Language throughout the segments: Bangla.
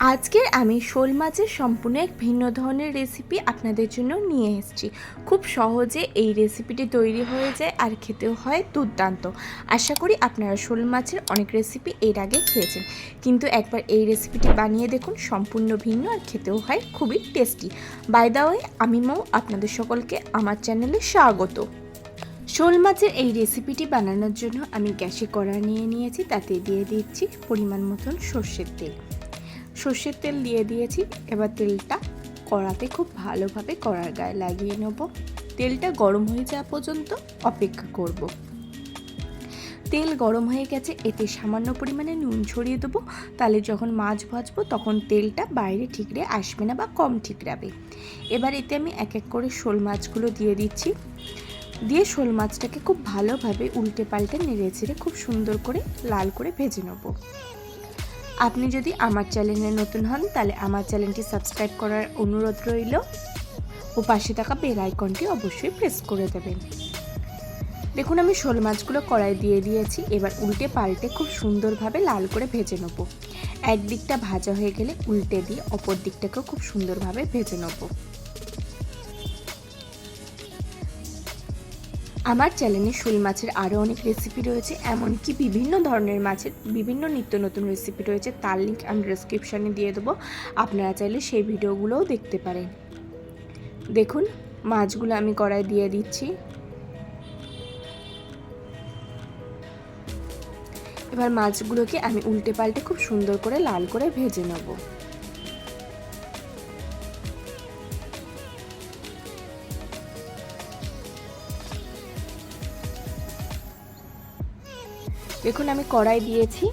আজকের আমি শোল মাছের সম্পূর্ণ এক ভিন্ন ধরনের রেসিপি আপনাদের জন্য নিয়ে এসেছি। খুব সহজে এই রেসিপিটি তৈরি হয়ে যায় আর খেতেও হয় দুর্দান্ত। আশা করি আপনারা শোল মাছের অনেক রেসিপি এর আগে খেয়েছেন। কিন্তু একবার এই রেসিপিটি বানিয়ে দেখুন, সম্পূর্ণ ভিন্ন আর খেতেও হয় খুবই টেস্টি বাই দা ওয়ে আমি মৌ, আপনাদের সকলকে আমার চ্যানেলে স্বাগত। শোল মাছের এই রেসিপিটি বানানোর জন্য আমি গ্যাসে কড়া নিয়ে নিয়েছি, তাতে দিয়ে দিচ্ছি পরিমাণ মতন সর্ষের তেল। সর্ষের তেল দিয়ে দিয়েছি। এবার তেলটা কড়াতে খুব ভালোভাবে কড়ার গায়ে লাগিয়ে নেব। তেলটা গরম হয়ে যাওয়া পর্যন্ত অপেক্ষা করব। তেল গরম হয়ে গেছে, এতে সামান্য পরিমাণে নুন ছড়িয়ে দেবো। তাহলে যখন মাছ ভাজবো, তখন তেলটা বাইরে ঠিকরে আসবে না বা কম ঠিকরাবে। এবার এতে আমি এক এক করে শোল মাছগুলো দিয়ে দিচ্ছি। দিয়ে শোল মাছটাকে খুব ভালোভাবে উল্টে পাল্টে নেড়ে ছেড়ে খুব সুন্দর করে লাল করে ভেজে নেব। আপনি যদি আমার চ্যানেলে নতুন হন, তাহলে আমার চ্যানেলটি সাবস্ক্রাইব করার অনুরোধ রইল ও পাশে থাকা বেল আইকনটি অবশ্যই প্রেস করে দেবেন। দেখুন, আমি শোল মাছগুলো কড়াই দিয়ে দিয়েছি। এবার উল্টে পাল্টে খুব সুন্দরভাবে লাল করে ভেজে নেব। একদিকটা ভাজা হয়ে গেলে উল্টে দিয়ে অপর দিকটাকেও খুব সুন্দরভাবে ভেজে নেব। আমার চ্যানেলে শোল মাছের আরও অনেক রেসিপি রয়েছে, এমনকি বিভিন্ন ধরনের মাছের, বিভিন্ন নিত্য নতুন রেসিপি রয়েছে, তার লিঙ্ক আমি ডিসক্রিপশানে দিয়ে দেবো। আপনারা চাইলে সেই ভিডিওগুলোও দেখতে পারেন। দেখুন, মাছগুলো আমি কড়াই দিয়ে দিচ্ছি। এবার মাছগুলোকে আমি উল্টে পাল্টে খুব সুন্দর করে লাল করে ভেজে নেব। দেখুন, আমি কড়াই দিয়েছি।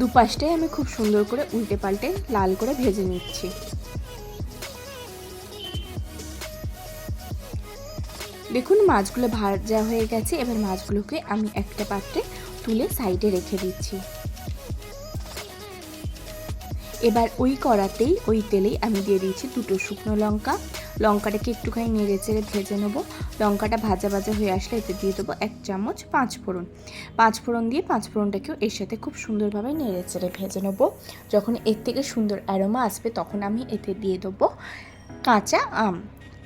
দুপাশটাই আমি খুব সুন্দর করে উল্টে পাল্টে লাল করে ভেজে নিচ্ছি। দেখুন, মাছগুলো ভাজা হয়ে গেছে। এবার মাছগুলোকে আমি একটা পাত্রে তুলে সাইডে রেখে দিচ্ছি। এবার ওই কড়াতেই, ওই তেলেই আমি দিয়ে দিয়েছি দুটো শুকনো লঙ্কা লঙ্কাটাকে একটুখানি নেড়ে চেড়ে ভেজে নেব। লঙ্কাটা ভাজা ভাজা হয়ে আসলে এতে দিয়ে দেবো এক চামচ পাঁচ ফোড়ন। পাঁচ ফোড়ন দিয়ে পাঁচ ফোড়নটাকেও এর সাথে খুব সুন্দরভাবে নেড়ে চেড়ে ভেজে নেব। যখন এর থেকে সুন্দর অ্যারোমা আসবে তখন আমি এতে দিয়ে দেবো কাঁচা আম।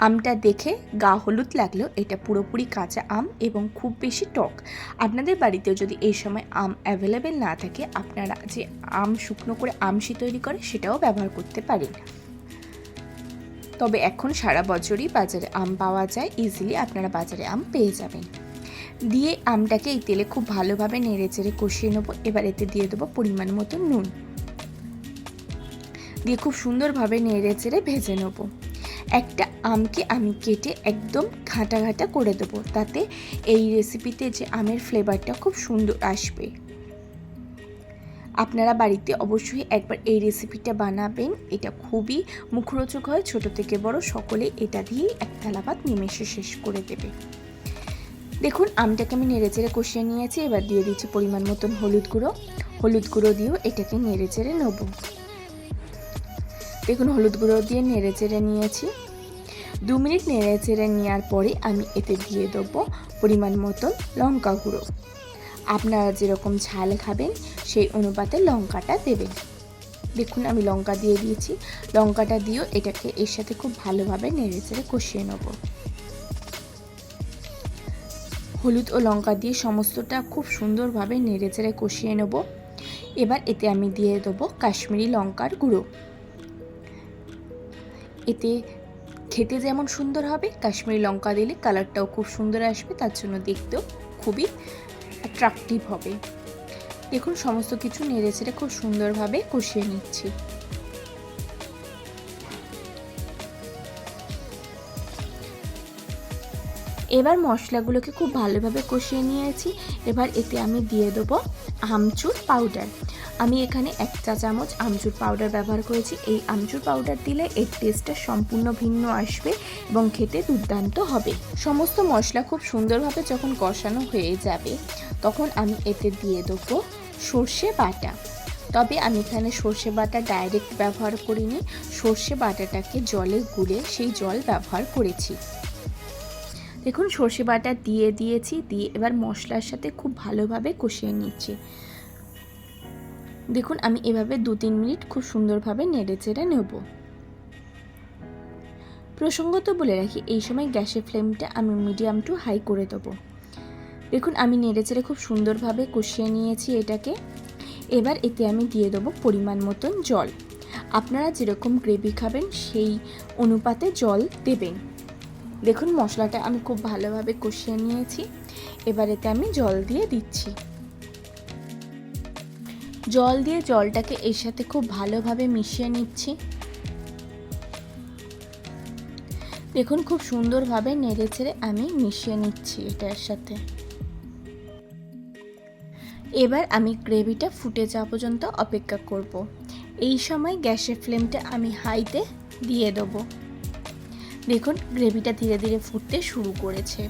আমটা দেখে গা হলুদ লাগলেও এটা পুরোপুরি কাঁচা আম এবং খুব বেশি টক। আপনাদের বাড়িতেও যদি এই সময় আম অ্যাভেলেবেল না থাকে, আপনারা যে আম শুকনো করে আমশি তৈরি করে সেটাও ব্যবহার করতে পারেন। তবে এখন সারা বছরই বাজারে আম পাওয়া যায় ইজিলি আপনারা বাজারে আম পেয়ে যাবেন। দিয়ে আমটাকে এই তেলে খুব ভালোভাবে নেড়ে চেড়ে কষিয়ে নেব, এবার এতে দিয়ে দেবো পরিমাণ মতো নুন। দিয়ে খুব সুন্দরভাবে নেড়ে চেড়ে ভেজে নেব। একটা আমকে আমি কেটে একদম ঘাঁটা ঘাঁটা করে দেবো, তাতে এই রেসিপিতে যে আমের ফ্লেভারটা খুব সুন্দর আসবে। আপনারা বাড়িতে অবশ্যই একবার এই রেসিপিটা বানাবেন। এটা খুবই মুখরোচক হয়, ছোট থেকে বড়। সকলে এটা দিয়েই এক থালা ভাত নিমেষে শেষ করে দেবে। দেখুন, আমটাকে আমি নেড়ে চেড়ে কষিয়ে নিয়েছি। এবার দিয়ে দিচ্ছি পরিমাণ মতন হলুদ গুঁড়ো। হলুদ গুঁড়ো দিয়েও এটাকে নেড়ে চেড়ে নেব। দেখুন, হলুদ গুঁড়ো দিয়ে নেড়ে চেড়ে নিয়েছি। দু মিনিট নেড়ে চেড়ে নেওয়ার পরে আমি এতে দিয়ে দেবো পরিমাণ মতন লঙ্কা গুঁড়ো। আপনারা যেরকম ঝাল খাবেন, সেই অনুপাতে লঙ্কাটা দেবেন। দেখুন, আমি লঙ্কা দিয়ে দিয়েছি। লঙ্কাটা দিয়েও এটাকে এর সাথে খুব ভালোভাবে নেড়ে চেড়ে কষিয়ে নেব। হলুদ ও লঙ্কা দিয়ে সমস্তটা খুব সুন্দরভাবে নেড়ে চেড়ে কষিয়ে নেব। এবার এতে আমি দিয়ে দেবো কাশ্মীরি লঙ্কার গুঁড়ো। এতে খেতে যেমন সুন্দর হবে, কাশ্মীরি লঙ্কা দিলে কালারটাও খুব সুন্দর আসবে, তার জন্য দেখতেও খুবই অ্যাট্রাকটিভ হবে। দেখুন সমস্ত কিছু নেড়ে ছেড়ে খুব সুন্দরভাবে কষিয়ে নিচ্ছি। এবার মশলাগুলোকে খুব ভালোভাবে কষিয়ে নিয়েছি। এবার এতে আমি দিয়ে দেবো আমচুর পাউডার আমি এখানে এক চা চামচ আমচুর পাউডার ব্যবহার করেছি। এই আমচুর পাউডার দিলে এর টেস্টটা সম্পূর্ণ ভিন্ন আসবে এবং খেতে দুর্দান্ত হবে। সমস্ত মশলা খুব সুন্দরভাবে যখন কষানো হয়ে যাবে, তখন আমি এতে দিয়ে দেবো সর্ষে বাটা। তবে আমি এখানে সর্ষে বাটা ডাইরেক্ট ব্যবহার করিনি। সর্ষে বাটাটাকে জলে গুলে সেই জল ব্যবহার করেছি। দেখুন, সর্ষে বাটা দিয়ে দিয়েছি, দিয়ে এবার মশলার সাথে খুব ভালোভাবে কষিয়ে নিচ্ছি। দেখুন, আমি এভাবে দু তিন মিনিট খুব সুন্দরভাবে নেড়ে চেড়ে নেব। প্রসঙ্গত বলে রাখি, এই সময় গ্যাসের ফ্লেমটা আমি মিডিয়াম টু হাই করে দেবো। দেখুন, আমি নেড়ে চেড়ে খুব সুন্দরভাবে কষিয়ে নিয়েছি এটাকে। এবার এতে আমি দিয়ে দেবো পরিমাণ মতন জল। আপনারা যেরকম গ্রেভি খাবেন, সেই অনুপাতে জল দেবেন। দেখুন, মশলাটা আমি খুব ভালোভাবে কষিয়ে নিয়েছি। এবার এতে আমি জল দিয়ে দিচ্ছি। জল দিয়ে জলটাকে এর সাথে খুব ভালোভাবে মিশিয়ে নিচ্ছি। দেখুন, খুব সুন্দরভাবে নেড়ে ছেড়ে আমি মিশিয়ে নিচ্ছি এটার সাথে। এবার আমি গ্রেভিটা ফুটে যাওয়া পর্যন্ত অপেক্ষা করব। এই সময় গ্যাসের ফ্লেমটা আমি হাইতে দিয়ে দেবো। দেখুন, গ্রেভিটা ধীরে ধীরে ফুটতে শুরু করেছে।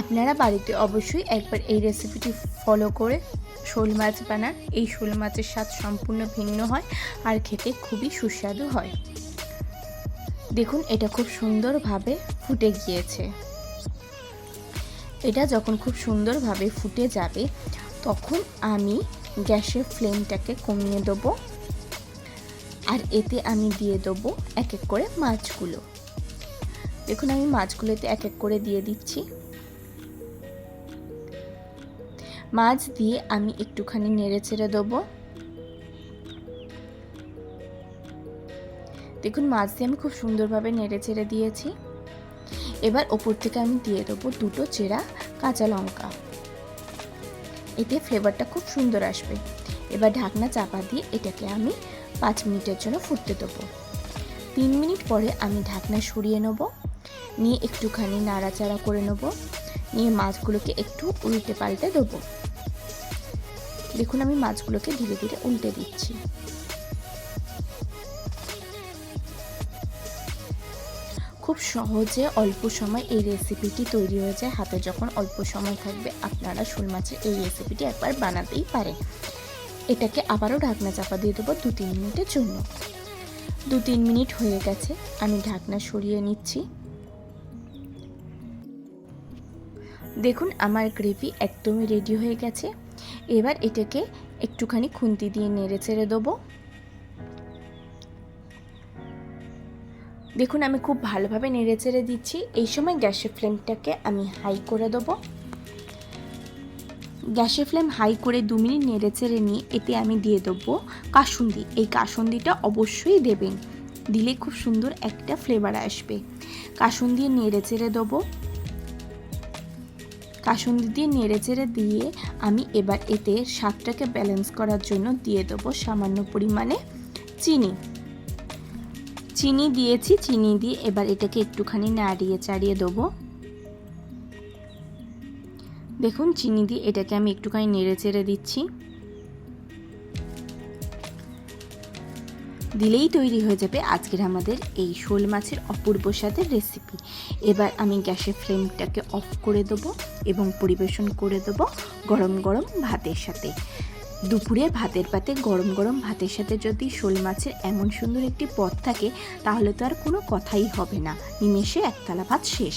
আপনারা বাড়িতে অবশ্যই একবার এই রেসিপিটি ফলো করে শোল মাছ বানান। এই শোল মাছের স্বাদ সম্পূর্ণ ভিন্ন হয় আর খেতে খুবই সুস্বাদু হয়। দেখুন, এটা খুব সুন্দরভাবে ফুটে গিয়েছে। এটা যখন খুব সুন্দরভাবে ফুটে যাবে, তখন আমি গ্যাসের ফ্লেমটাকে কমিয়ে দেবো। আর এতে আমি দিয়ে দেবো এক এক করে মাছগুলো। দেখুন, আমি মাছগুলোতে এক এক করে দিয়ে দিচ্ছি। মাছ দিয়ে আমি একটুখানি নেড়ে চেড়ে দেবো। দেখুন, মাছ দিয়ে আমি খুব সুন্দরভাবে নেড়ে চেড়ে দিয়েছি। এবার ওপর থেকে আমি দিয়ে দেবো দুটো চেরা কাঁচা লঙ্কা। এতে ফ্লেভারটা খুব সুন্দর আসবে। এবার ঢাকনা চাপা দিয়ে এটাকে আমি পাঁচ মিনিটের জন্য ফুটতে দেবো। তিন মিনিট পরে আমি ঢাকনা সরিয়ে নেব, নিয়ে একটুখানি নাড়াচাড়া করে নেব, নিয়ে মাছগুলোকে একটু উল্টে পাল্টে দেবো। দেখুন আমি মাছগুলোকে ধীরে ধীরে উল্টে দিচ্ছি। খুব সহজে অল্প সময় এই রেসিপিটি তৈরি হয়ে যায়। হাতে যখন অল্প সময় থাকবে, আপনারা শোল মাছের এই রেসিপিটি একবার বানাতেই পারেন। এটাকে আবারও ঢাকনা চাপা দিয়ে দেবো দু তিন মিনিটের জন্য। দু তিন মিনিট হয়ে গেছে, আমি ঢাকনা সরিয়ে নিচ্ছি। দেখুন, আমার গ্রেভি একদমই রেডি হয়ে গেছে। এবার এটাকে একটুখানি খুন্তি দিয়ে নেড়ে চেড়ে দেবো। দেখুন, আমি খুব ভালোভাবে নেড়ে চেড়ে দিচ্ছি। এই সময় গ্যাসের ফ্লেমটাকে আমি হাই করে দেবো। গ্যাসের ফ্লেম হাই করে দু মিনিট নেড়ে চেড়ে নিয়ে এতে আমি দিয়ে দেবো কাসুন্দি। এই কাসুন্দিটা অবশ্যই দেবেন। দিলে খুব সুন্দর একটা ফ্লেভার আসবে। কাসুন্দি নেড়ে চেড়ে দেবো। কাসুন্দি দিয়ে নেড়ে চেড়ে দিয়ে আমি এবার এতে স্বাদটাকে ব্যালেন্স করার জন্য দিয়ে দেবো সামান্য পরিমাণে চিনি। চিনি দিয়েছি, চিনি দিয়ে এবার এটাকে একটুখানি নাড়িয়ে চাড়িয়ে দেবো। দেখুন, চিনি দিয়ে এটাকে আমি একটুখানি নেড়ে চেড়ে দিচ্ছি। দিলেই তৈরি হয়ে যাবে আজকের আমাদের এই শোল মাছের অপূর্ব স্বাদের রেসিপি এবার আমি গ্যাসের ফ্লেমটাকে অফ করে দেবো এবং পরিবেশন করে দেবো গরম গরম ভাতের সাথে। দুপুরে ভাতের পাতে গরম গরম ভাতের সাথে যদি শোল মাছের এমন সুন্দর একটি পদ থাকে, তাহলে তো আর কোনো কথাই হবে না। নিমেষে একতলা ভাত শেষ।